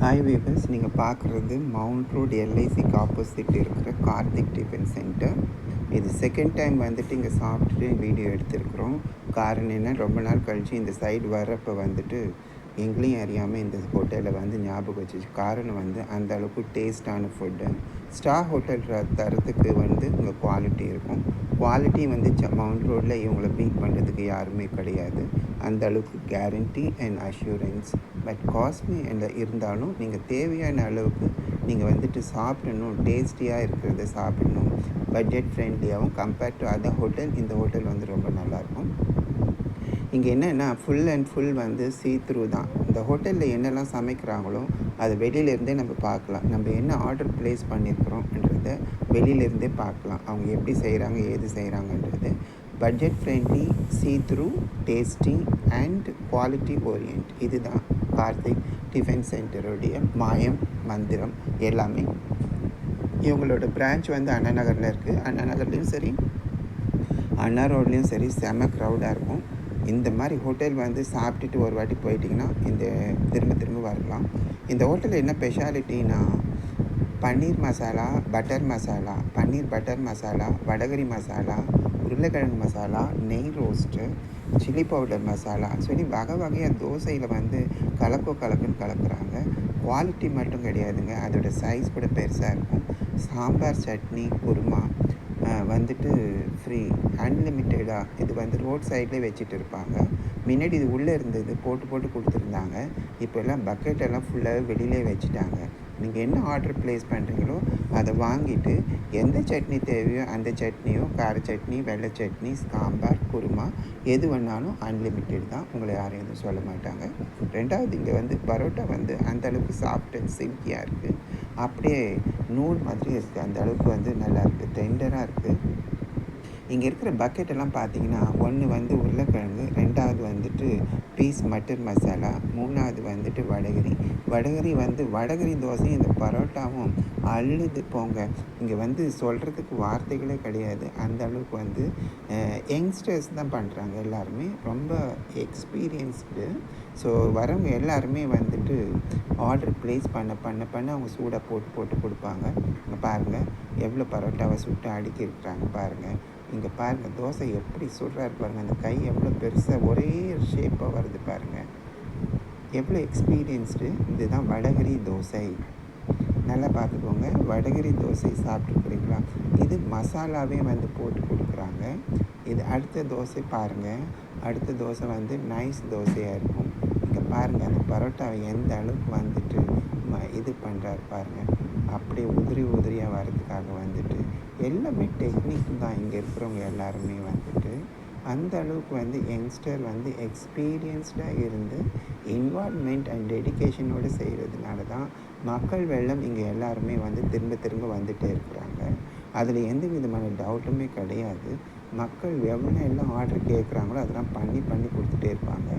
Hi viewers நீங்கள் பார்க்குறது mount road எல்ஐசிக்கு ஆப்போசிட் இருக்கிற கார்த்திக் டிஃபன் சென்டர் இது செகண்ட் டைம் வந்துட்டு இங்கே சாப்பிட்டுட்டு வீடியோ எடுத்திருக்கிறோம். காரணம் என்ன? ரொம்ப நாள் கழித்து இந்த சைடு வர்றப்போ வந்துட்டு எங்களையும் அறியாமல் இந்த ஹோட்டலில் வந்து ஞாபகம் வச்சுச்சு. காரணம் வந்து அந்த அளவுக்கு டேஸ்டான ஃபுட்டு ஸ்டார் ஹோட்டல் தரத்துக்கு வந்து இங்கே குவாலிட்டி இருக்கும். குவாலிட்டி வந்து ச- மவுண்ட் ரோடில் இவங்களை பீட் பண்ணுறதுக்கு யாருமே கிடையாது. அந்த அளவுக்கு guarantee and assurance but costly என்ற இருந்தாலும் நீங்கள் தேவையான அளவுக்கு நீங்கள் வந்துட்டு சாப்பிடணும் டேஸ்டியாக இருக்கிறத சாப்பிடணும். பட்ஜெட் ஃப்ரெண்ட்லியாகவும் கம்பேர்ட் டு அதர் ஹோட்டல் இந்த ஹோட்டல் வந்து ரொம்ப நல்லாயிருக்கும். இங்கே என்னென்னா ஃபுல் அண்ட் ஃபுல் வந்து சீ த்ரூ தான். இந்த ஹோட்டலில் என்னெல்லாம் சமைக்கிறாங்களோ அதை வெளியிலேருந்தே நம்ம பார்க்கலாம். நம்ம என்ன ஆர்டர் ப்ளேஸ் பண்ணியிருக்கிறோம்ன்றத வெளியிலேருந்தே பார்க்கலாம். அவங்க எப்படி செய்கிறாங்க ஏது செய்கிறாங்கன்றது budget friendly see through tasty and quality orient இதுதான். கார்த்திக் டிஃபன் சென்டருடைய மாயம் மந்திரம் எல்லாமே இவங்களோட பிரான்ச் வந்து அண்ணா நகரில் இருக்குது அண்ணா நகர்லேயும் சரி அண்ணா ரோட்லேயும் சரி செம க்ரௌடாக இருக்கும். இந்த மாதிரி ஹோட்டல் வந்து சாப்பிட்டுட்டு ஒரு வாட்டி போயிட்டிங்கன்னா இந்த திரும்ப திரும்ப வரலாம். இந்த ஹோட்டலில் என்ன ஸ்பெஷாலிட்டின்னா பன்னீர் மசாலா பட்டர் மசாலா பன்னீர் பட்டர் மசாலா வடகரி மசாலா உருளைக்கிழங்கு மசாலா நெய் ரோஸ்ட்டு சில்லி பவுடர் மசாலா. சொல்லி வகை வகையாக தோசையில் வந்து கலக்கோ கலக்குன்னு கலக்குறாங்க. குவாலிட்டி மட்டும் கிடையாதுங்க. அதோடய சைஸ் கூட பெருசாக இருக்கும். சாம்பார் சட்னி குருமா வந்துட்டு ஃப்ரீ அன்லிமிட்டடாக இது வந்து ரோட் சைட்லேயே வச்சுட்டு இருப்பாங்க. முன்னாடி இது உள்ளே இருந்தது போட்டு போட்டு கொடுத்துருந்தாங்க. இப்போ எல்லாம் ஃபுல்லாகவே வெளியிலே வச்சுட்டாங்க. நீங்கள் என்ன ஆர்டர் ப்ளேஸ் பண்ணுறீங்களோ அதை வாங்கிட்டு எந்த சட்னி தேவையோ அந்த சட்னியோ கார சட்னி வெள்ளை சட்னி சாம்பார் குருமா எது வேணாலும் அன்லிமிட்டெட் தான் உங்களை யாரும் எதுவும் சொல்ல மாட்டாங்க. ரெண்டாவது இங்கே வந்து பரோட்டா வந்து அந்த அளவுக்கு சாஃப்ட் அண்ட் சில்கியாக இருக்குது அப்படியே நூல் மாதிரி இருக்குது அந்த அளவுக்கு வந்து நல்லா இருக்குது டெண்டராக இருக்குது இங்கே இருக்கிற பக்கெட் எல்லாம் பார்த்தீங்கன்னா ஒன்று வந்து உருளைக்கிழங்கு ரெண்டாவது வந்துட்டு பீஸ் மட்டர் மசாலா மூணாவது வந்துட்டு வடகரி. வடகரி வந்து வடகரி தோசையும் இந்த பரோட்டாவும் அழுது போங்க. இங்கே வந்து சொல்கிறதுக்கு வார்த்தைகளே கிடையாது. அந்த அளவுக்கு வந்து யங்ஸ்டர்ஸ் தான் பண்ணுறாங்க எல்லாருமே. ரொம்ப எக்ஸ்பீரியன்ஸ்டு ஸோ வரவங்க எல்லாருமே வந்துட்டு ஆர்டர் ப்ளேஸ் பண்ண பண்ண பண்ண அவங்க சூடாக போட்டு போட்டு கொடுப்பாங்க. இங்கே பாருங்கள் எவ்வளோ பரோட்டாவை சுட்டு அடுக்கி இருக்கிறாங்க பாருங்கள் இங்கே பாருங்கள் தோசை எப்படி சுடுறாரு பாருங்கள் அந்த கை எவ்வளோ பெருசாக ஒரே ஷேப்பாக வருது பாருங்கள் எவ்வளோ எக்ஸ்பீரியன்ஸ்டு இதுதான் வடகரி தோசை. நல்லா பார்த்துக்கோங்க வடகரி தோசை சாப்பிட்ருக்குறீங்களா இது மசாலாவே வந்து போட்டு கொடுக்குறாங்க. இது அடுத்த தோசை பாருங்கள் அடுத்த தோசை வந்து நைஸ் தோசையாக இருக்கும். இங்கே பாருங்கள் அந்த பரோட்டாவை எந்த அளவுக்கு வந்துட்டு இது பண்ணுறாரு பாருங்கள் அப்படியே உதிரி உதிரியாக வர்றதுக்காக வந்துட்டு எல்லாமே டெக்னிக் தான் இங்கே இருக்கிறவங்க எல்லாருமே வந்துட்டு. அந்த அளவுக்கு வந்து யங்ஸ்டர் வந்து எக்ஸ்பீரியன்ஸ்டாக இருந்து இன்வால்மெண்ட் அண்ட் டெடிகேஷனோடு செய்கிறதுனால தான் மக்கள் வெள்ளம் இங்கே எல்லாருமே வந்து திரும்ப திரும்ப வந்துகிட்டே இருக்கிறாங்க. அதில் எந்த விதமான டவுட்டுமே கிடையாது. மக்கள் எவ்வளோ எல்லாம் ஆர்டர் கேட்குறாங்களோ அதெல்லாம் பண்ணி பண்ணி கொடுத்துட்டே இருப்பாங்க.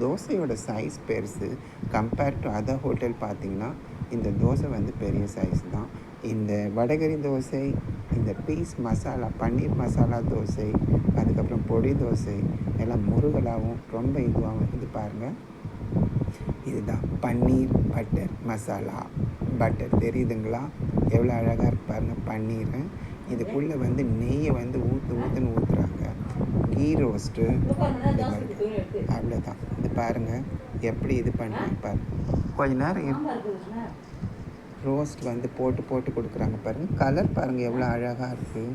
தோசையோட சைஸ் பெருசு. கம்பேர்ட் டு அதர் ஹோட்டல் பார்த்தீங்கன்னா இந்த தோசை வந்து பெரிய சைஸ் தான். இந்த வடகரி தோசை இந்த பீஸ் மசாலா பன்னீர் மசாலா தோசை அதுக்கப்புறம் பொடி தோசை எல்லாம் முருகலாகவும் ரொம்ப இதுவாகவும் இது பாருங்கள் இதுதான் பன்னீர் பட்டர் மசாலா பட்டர் தெரியுதுங்களா? எவ்வளோ அழகாக இருக்கு பாருங்கள் பன்னீர். இதுக்குள்ளே வந்து நெய்யை வந்து ஊற்று ஊற்றுன்னு ஊற்றுறாங்க கீ ரோஸ்ட்டு அவ்வளோதான் இது பாருங்கள் எப்படி இது பண்ணுறாங்க பாருங்க. கொஞ்ச நேரம் ரோஸ்ட் வந்து போட்டு போட்டு கொடுக்குறாங்க பாருங்கள் கலர் பாருங்கள் எவ்வளோ அழகாக இருக்குது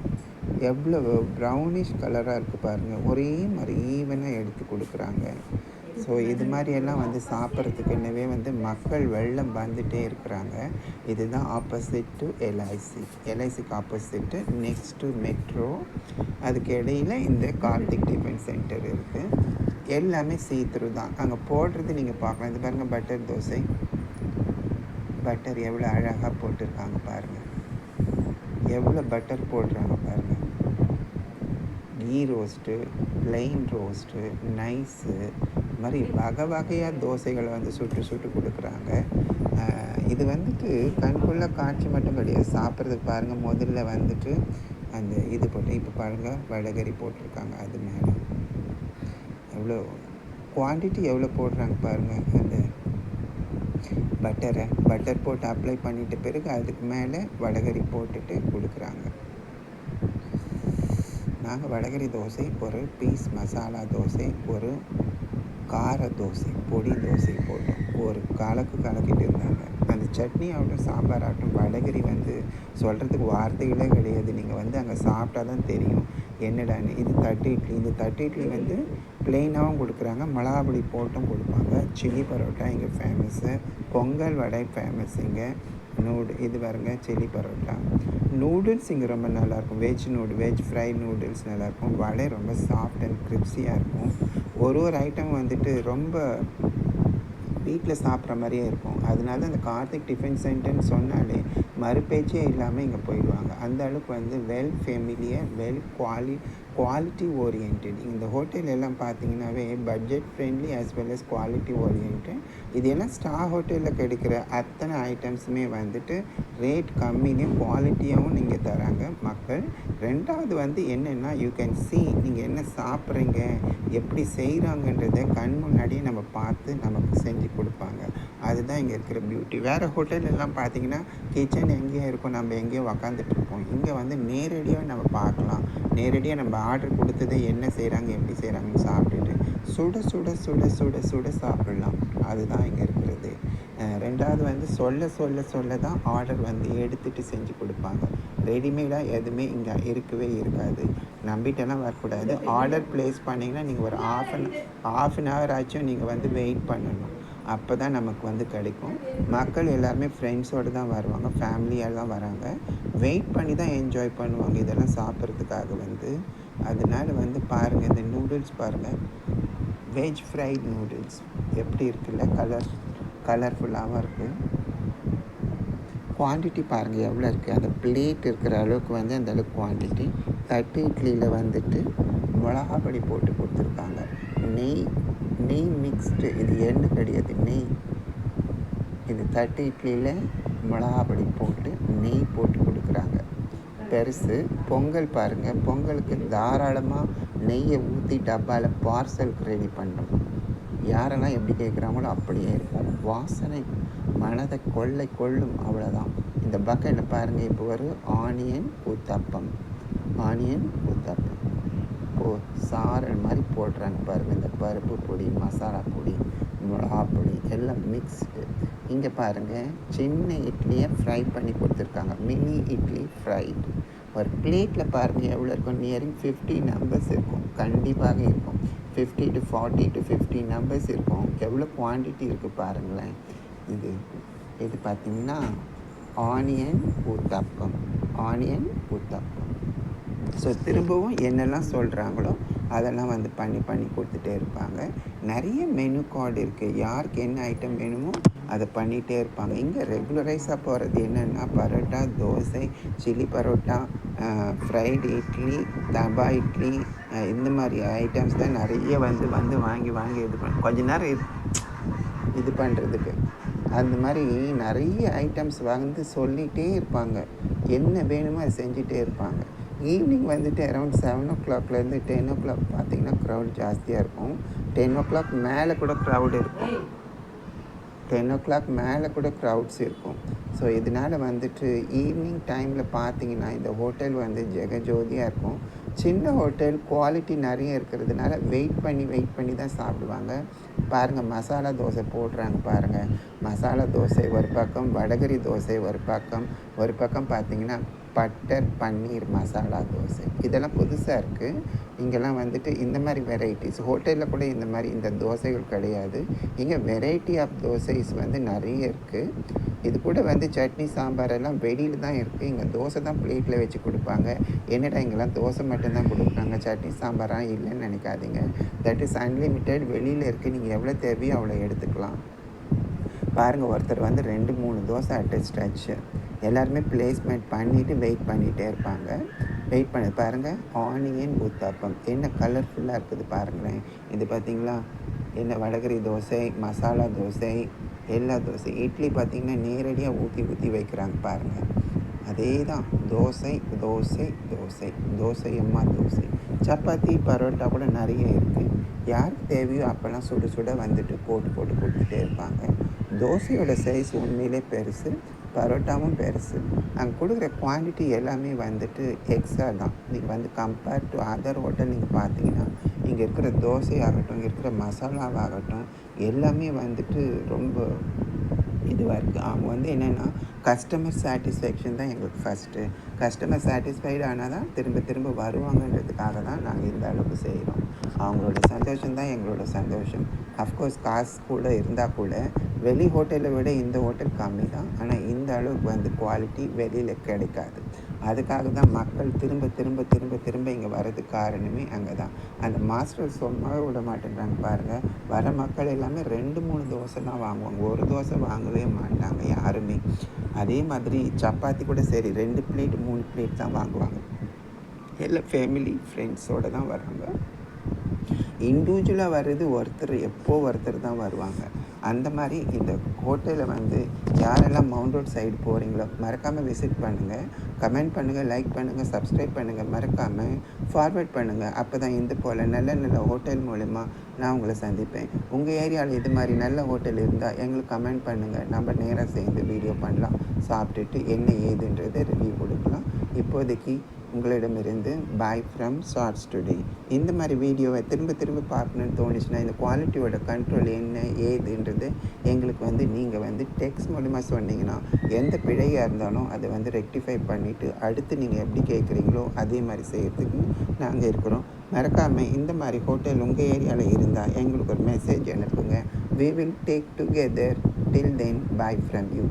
எவ்வளோ ப்ரௌனிஷ் கலராக இருக்குது பாருங்கள் ஒரே மாதிரி ஈவனாக எடுத்து கொடுக்குறாங்க. ஸோ இது மாதிரியெல்லாம் வந்து சாப்பிட்றதுக்குன்னவே வந்து மக்கள் வெள்ளம் வந்துட்டே இருக்கிறாங்க. இதுதான் ஆப்போசிட் டு எல்ஐசி எல்ஐசிக்கு ஆப்போசிட்டு நெக்ஸ்ட் டு மெட்ரோ அதுக்கு இடையில் இந்த கார்த்திக் டிஃபன் சென்டர் இருக்குது எல்லாமே சீத்ரு தான். அங்கே போடுறது நீங்கள் பார்க்கலாம். இது பாருங்கள் பட்டர் தோசை. பட்டர் எவ்வளோ அழகாக போட்டிருக்காங்க பாருங்கள் எவ்வளோ பட்டர் போடுறாங்க பாருங்கள் ghee roast plain roast nice இது மாதிரி வகை வகையாக தோசைகளை வந்து சுட்டு சுட்டு கொடுக்குறாங்க. இது வந்துட்டு கண்குள்ள காட்சி மட்டும் கிடையாது. சாப்பிட்றதுக்கு பாருங்கள் முதல்ல வந்துட்டு அந்த இது போட்டு இப்போ பாருங்கள் வடகரி போட்டிருக்காங்க அது மேலே. எவ்வளோ குவான்டிட்டி எவ்வளோ போடுறாங்க பாருங்கள் அந்த பட்டரை பட்டர் போட்டு அப்ளை பண்ணிட்ட பிறகு அதுக்கு மேலே வடகரி போட்டுட்டு கொடுக்குறாங்க. நாங்கள் வடகரி தோசை ஒரு பீஸ் மசாலா தோசை ஒரு கார தோசை பொடி தோசை போட்டோம். ஒரு கலக்கு கலக்கிட்டு இருந்தாங்க. அந்த சட்னி ஆகட்டும் சாம்பார் ஆகட்டும் வடகரி வந்து சொல்கிறதுக்கு வார்த்தைகளே கிடையாது. நீங்கள் வந்து அங்கே சாப்பிட்டா தான் தெரியும். என்னடான்னு இது? தட்டு இட்லி. இந்த தட்டு இட்லி வந்து பிளெயினாகவும் கொடுக்குறாங்க. மிளகாப்பொடி போட்டும் கொடுப்பாங்க. சில்லி பரோட்டா இங்கே ஃபேமஸ்ஸு பொங்கல் வடை ஃபேமஸ் இங்கே. நூடு இது பாருங்க சில்லி பரோட்டா. நூடுல்ஸ் இங்கே ரொம்ப நல்லாயிருக்கும். வெஜ் நூடு வெஜ் ஃப்ரை நூடுல்ஸ் நல்லாயிருக்கும். வடை ரொம்ப சாஃப்ட் அண்ட் கிரிப்ஸியாக இருக்கும். ஒரு ஒரு ஐட்டம் வந்துட்டு ரொம்ப வீட்டில் சாப்பிட்ற மாதிரியே இருக்கும். அதனால அந்த கார்த்திக் டிஃபன் சென்டர்னு சொன்னாலே மறுபேச்சே இல்லாமல் இங்கே போயிடுவாங்க. அந்த அளவுக்கு வந்து வெல் ஃபெமிலியர் வெல் குவாலி குவாலிட்டி ஓரியன்ட் இந்த ஹோட்டல் எல்லாம் பார்த்தீங்கன்னாவே budget friendly as well as quality orient இது எல்லாம் ஸ்டார் ஹோட்டலில் கிடைக்கிற அத்தனை ஐட்டம்ஸுமே வந்துட்டு ரேட் கம்மிலையும் குவாலிட்டியாகவும் நீங்கள் தராங்க. மக்கள் ரெண்டாவது வந்து என்னென்னா யூ கேன் சி நீங்கள் என்ன சாப்பிட்றீங்க எப்படி செய்கிறாங்கன்றதை கண் முன்னாடியே நம்ம பார்த்து நமக்கு செஞ்சு கொடுப்பாங்க. அதுதான் இங்கே இருக்கிற பியூட்டி வேறு ஹோட்டல் எல்லாம் பார்த்தீங்கன்னா கிச்சன் எங்கேயோ இருக்கும். நம்ம எங்கேயோ உக்காந்துட்டு இருப்போம். இங்கே வந்து நேரடியாக நம்ம பார்க்கலாம். நேரடியாக நம்ம ஆர்டர் கொடுத்ததை என்ன செய்கிறாங்க எப்படி செய்கிறாங்கன்னு சாப்பிட்டுட்டு சுட சுட சுட சுட சுட சாப்பிடலாம். அதுதான் இங்கே இருக்கிறது. ரெண்டாவது வந்து சொல்ல சொல்ல சொல்ல தான் ஆர்டர் வந்து எடுத்துகிட்டு செஞ்சு கொடுப்பாங்க. ரெடிமேடாக எதுவுமே இங்கே இருக்கவே இருக்காது. நம்பிட்டெல்லாம் வரக்கூடாது. ஆர்டர் ப்ளேஸ் பண்ணிங்கன்னா நீங்கள் ஒரு half an half an hour ஆச்சும் நீங்கள் வந்து வெயிட் பண்ணணும். அப்போ தான் நமக்கு வந்து கிடைக்கும். மக்கள் எல்லாருமே ஃப்ரெண்ட்ஸோடு தான் வருவாங்க ஃபேமிலியாக தான் வராங்க. வெயிட் பண்ணி தான் என்ஜாய் பண்ணுவாங்க இதெல்லாம் சாப்பிட்றதுக்காக வந்து. அதனால் வந்து பாருங்கள் இந்த நூடுல்ஸ் பாருங்கள் வெஜ் ஃப்ரைட் நூடுல்ஸ் எப்படி இருக்குல்ல? கலர் கலர்ஃபுல்லாகவும் இருக்குது குவான்டிட்டி பாருங்கள் எவ்வளோ இருக்குது அந்த பிளேட் இருக்கிற அளவுக்கு வந்து அந்த அளவுக்கு குவான்டிட்டி தட்டு இட்லியில் வந்துட்டு மிளகாப்பொடி போட்டு கொடுத்துருக்காங்க. நெய் நெய் மிக்ஸ்டு இது எண்ணெய் கிடையாது. நெய் இது தட்டு இட்லியில் மிளகாப்பொடி போட்டு நெய் போட்டு கொடுக்குறாங்க. பெருசு பொங்கல் பாருங்கள் பொங்கலுக்கு தாராளமாக நெய்யை ஊற்றி டப்பாவில் பார்சலுக்கு ரெடி பண்ணுறோம் யாரெல்லாம் எப்படி கேட்குறாங்களோ அப்படியே இருக்கும். வாசனை மனதை கொள்ளை கொள்ளும் அவ்வளோதான் இந்த பக்கெட்டில் பாருங்கள் இப்போ ஒரு ஆனியன் ஊத்தப்பம். ஆனியன் ஊத்தப்பம். சாரல் மாதிரி போடுறாங்க பாருங்கள் இந்த பருப்பு பொடி மசாலா பொடி மிளகா பொடி எல்லாம் மிக்ஸ்டு இங்கே பாருங்கள் சின்ன இட்லியை ஃப்ரை பண்ணி கொடுத்துருக்காங்க. மினி இட்லி ஃப்ரைட் ஒரு பிளேட்டில் பாருங்கள் எவ்வளோ இருக்கும்? நியரிங் ஃபிஃப்டி நம்பர்ஸ் இருக்கும். கண்டிப்பாக இருக்கும். Fifty to forty to fifty numbers இருக்கும். எவ்வளோ குவான்டிட்டி இருக்குது பாருங்களேன். இது இது பார்த்திங்கன்னா onion uttapam. Onion uttapam. So திரும்பவும் என்னெல்லாம் சொல்கிறாங்களோ அதெல்லாம் வந்து பண்ணி பண்ணி கொடுத்துட்டே இருப்பாங்க. நிறைய மெனு கார்டு இருக்குது யாருக்கு என்ன ஐட்டம் வேணுமோ அதை பண்ணிகிட்டே இருப்பாங்க. இங்கே ரெகுலரைஸாக போகிறது என்னென்னா பரோட்டா தோசை சில்லி பரோட்டா ஃப்ரைடு இட்லி தபா இட்லி இந்த மாதிரி ஐட்டம்ஸ் தான் நிறைய வந்து வந்து வாங்கி வாங்கி இது பண்ண கொஞ்ச நேரம் இது இது பண்ணுறதுக்கு அந்த மாதிரி நிறைய ஐட்டம்ஸ் வந்து சொல்லிகிட்டே இருப்பாங்க. என்ன வேணுமோ அதை செஞ்சிகிட்டே இருப்பாங்க. ஈவினிங் வந்துட்டு அரௌண்ட் செவன் ஓ கிளாக்லேருந்து டென் ஓ கிளாக் பார்த்தீங்கன்னா க்ரௌட் ஜாஸ்தியாக இருக்கும். டென் ஓ கிளாக் மேலே கூட க்ரௌட் இருக்கும். டென் ஓ கிளாக் மேலே கூட க்ரௌட்ஸ் இருக்கும். ஸோ இதனால் வந்துட்டு ஈவினிங் டைமில் பார்த்தீங்கன்னா இந்த ஹோட்டல் வந்து ஜெகஜோதியாக இருக்கும். சின்ன ஹோட்டல் குவாலிட்டி நிறைய இருக்கிறதுனால வெயிட் பண்ணி வெயிட் பண்ணி தான் சாப்பிடுவாங்க. பாருங்கள் மசாலா தோசை போடுறாங்க பாருங்கள் மசாலா தோசை ஒரு பக்கம் வடகரி தோசை ஒரு பக்கம். ஒரு பக்கம் பார்த்தீங்கன்னா பட்டர் பன்னீர் மசாலா தோசை. இதெல்லாம் புதுசாக இருக்குது இங்கெல்லாம் வந்துட்டு இந்த மாதிரி வெரைட்டிஸ் ஹோட்டலில் கூட இந்த மாதிரி இந்த தோசைகள் கிடையாது. இங்கே வெரைட்டி ஆஃப் தோசைஸ் வந்து நிறைய இருக்குது இது கூட வந்து சட்னி சாம்பார் எல்லாம் வெளியில் தான் இருக்குது இங்கே தோசை தான் பிளேட்டில் வச்சு கொடுப்பாங்க. என்னடா இங்கெல்லாம் தோசை மட்டும்தான் கொடுக்குறாங்க? சட்னி சாம்பாராக இல்லைன்னு நினைக்காதீங்க. தட் இஸ் அன்லிமிட்டெட் வெளியில் இருக்குது நீங்கள் எவ்வளோ தேவையோ அவ்வளோ எடுத்துக்கலாம். பாருங்கள் ஒருத்தர் வந்து ரெண்டு மூணு தோசை அட்டச் ஆச்சு. எல்லாருமே பிளேஸ்மெண்ட் பண்ணிவிட்டு வெயிட் பண்ணிகிட்டே இருப்பாங்க. வெயிட் பண்ணி பாருங்கள் ஆனியன் ஊத்தாப்பம் என்ன கலர்ஃபுல்லாக இருக்குது பாருங்களேன். இது பார்த்திங்களா என்ன வடகரி தோசை மசாலா தோசை எல்லா தோசை. இட்லி பார்த்திங்கன்னா நேரடியாக ஊற்றி ஊற்றி வைக்கிறாங்க பாருங்கள் அதே தான் தோசை தோசை தோசை. தோசை அம்மா தோசை. சப்பாத்தி பரோட்டா கூட நிறைய இருக்குது யாருக்கு தேவையோ அப்போல்லாம் சுட சுட வந்துட்டு போட்டு போட்டு கொடுத்துட்டே இருப்பாங்க. தோசையோட சைஸ் உண்மையிலே பெருசு பரோட்டாவும் பெருசு. அங்கே கொடுக்குற குவான்டிட்டி எல்லாமே வந்துட்டு எக்ஸ்ட்ரா தான். நீங்கள் வந்து கம்பேர் டு அதர் ஹோட்டல் நீங்கள் பார்த்தீங்கன்னா இங்கே இருக்கிற தோசையாகட்டும் இங்கே இருக்கிற மசாலாவாகட்டும் எல்லாமே வந்துட்டு ரொம்ப இதுவாக இருக்குது அவங்க வந்து என்னென்னா கஸ்டமர் சாட்டிஸ்ஃபேக்ஷன் தான் எங்களுக்கு ஃபஸ்ட்டு கஸ்டமர் சாட்டிஸ்ஃபைடு ஆனால் தான் திரும்ப திரும்ப வருவாங்கன்றதுக்காக தான் நாங்கள் இந்த அளவுக்கு செய்கிறோம் அவங்களோட சந்தோஷம் தான் எங்களோட சந்தோஷம். அஃப்கோர்ஸ் காசு கூட இருந்தால் கூட வெளி ஹோட்டலை விட இந்த ஹோட்டல் கம்மி தான். ஆனால் இந்த அளவுக்கு வந்து குவாலிட்டி வெளியில் கிடைக்காது. அதுக்காக தான் மக்கள் திரும்ப திரும்ப திரும்ப திரும்ப இங்கே வர்றதுக்கு காரணமே அங்கே தான். அந்த மாஸ்டர் சும்மா விட மாட்டேன்றாங்க பாருங்கள் வர மக்கள் எல்லாமே ரெண்டு மூணு தோசை தான் வாங்குவாங்க. ஒரு தோசை வாங்கவே மாட்டாங்க யாருமே. அதே மாதிரி சப்பாத்தி கூட சரி ரெண்டு பிளேட் மூணு பிளேட் தான் வாங்குவாங்க. எல்லாம் ஃபேமிலி ஃப்ரெண்ட்ஸோடு தான் வராங்க இண்டிவிஜுவலாக வர்றது ஒருத்தர் எப்போ ஒருத்தர் தான் வருவாங்க. அந்த மாதிரி இந்த ஹோட்டலில் வந்து யாரெல்லாம் மவுண்ட் ரோட் சைடு போகிறீங்களோ மறக்காமல் விசிட் பண்ணுங்கள் கமெண்ட் பண்ணுங்கள் லைக் பண்ணுங்கள் சப்ஸ்கிரைப் பண்ணுங்கள் மறக்காமல் ஃபார்வேர்ட் பண்ணுங்கள் அப்போ தான் இந்த போல் நல்ல நல்ல ஹோட்டல் மூலிமா நான் உங்களை சந்திப்பேன். உங்கள் ஏரியாவில் இது மாதிரி நல்ல ஹோட்டல் இருந்தால் எங்களுக்கு கமெண்ட் பண்ணுங்கள் நம்ம நேராக சேர்ந்து வீடியோ பண்ணலாம். சாப்பிட்டுட்டு என்ன ஏதுன்றதை ரிவ்யூ கொடுக்கலாம். இப்போதைக்கு உங்களிடமிருந்து பாய் ஃப்ரம் ஷார்ட்ஸ் டுடே இந்த மாதிரி வீடியோவை திரும்ப திரும்ப பார்க்கணுன்னு தோணுச்சுன்னா இந்த குவாலிட்டியோட கண்ட்ரோல் என்ன ஏதுன்றது எங்களுக்கு வந்து நீங்கள் வந்து டெக்ஸ்ட் மூலிமா சொன்னீங்கன்னா எந்த பிழையாக இருந்தாலும் அதை வந்து ரெக்டிஃபை பண்ணிவிட்டு அடுத்து நீங்கள் எப்படி கேட்குறீங்களோ அதே மாதிரி செய்கிறதுக்கு நாங்கள் இருக்கிறோம். மறக்காமல் இந்த மாதிரி ஹோட்டல் உங்கள் ஏரியாவில் இருந்தால் எங்களுக்கு ஒரு மெசேஜ் அனுப்புங்க. We will take together till then bye from you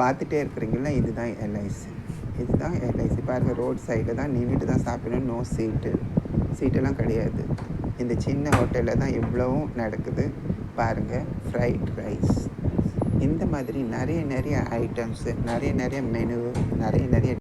பார்த்துட்டே இருக்கிறீங்களா? இதுதான் எல்ஐசி இதுதான் எல்ஐசி பாருங்கள் ரோட் சைடில் தான் நின்றுட்டு தான் சாப்பிடணும். நோ சீட்டு சீட்டெல்லாம் கிடையாது. இந்த சின்ன ஹோட்டலில் தான் இவ்வளவும் நடக்குது. பாருங்கள் ஃப்ரைட் ரைஸ் இந்த மாதிரி நிறைய நிறைய ஐட்டம்ஸு நிறைய நிறைய மெனு நிறைய நிறைய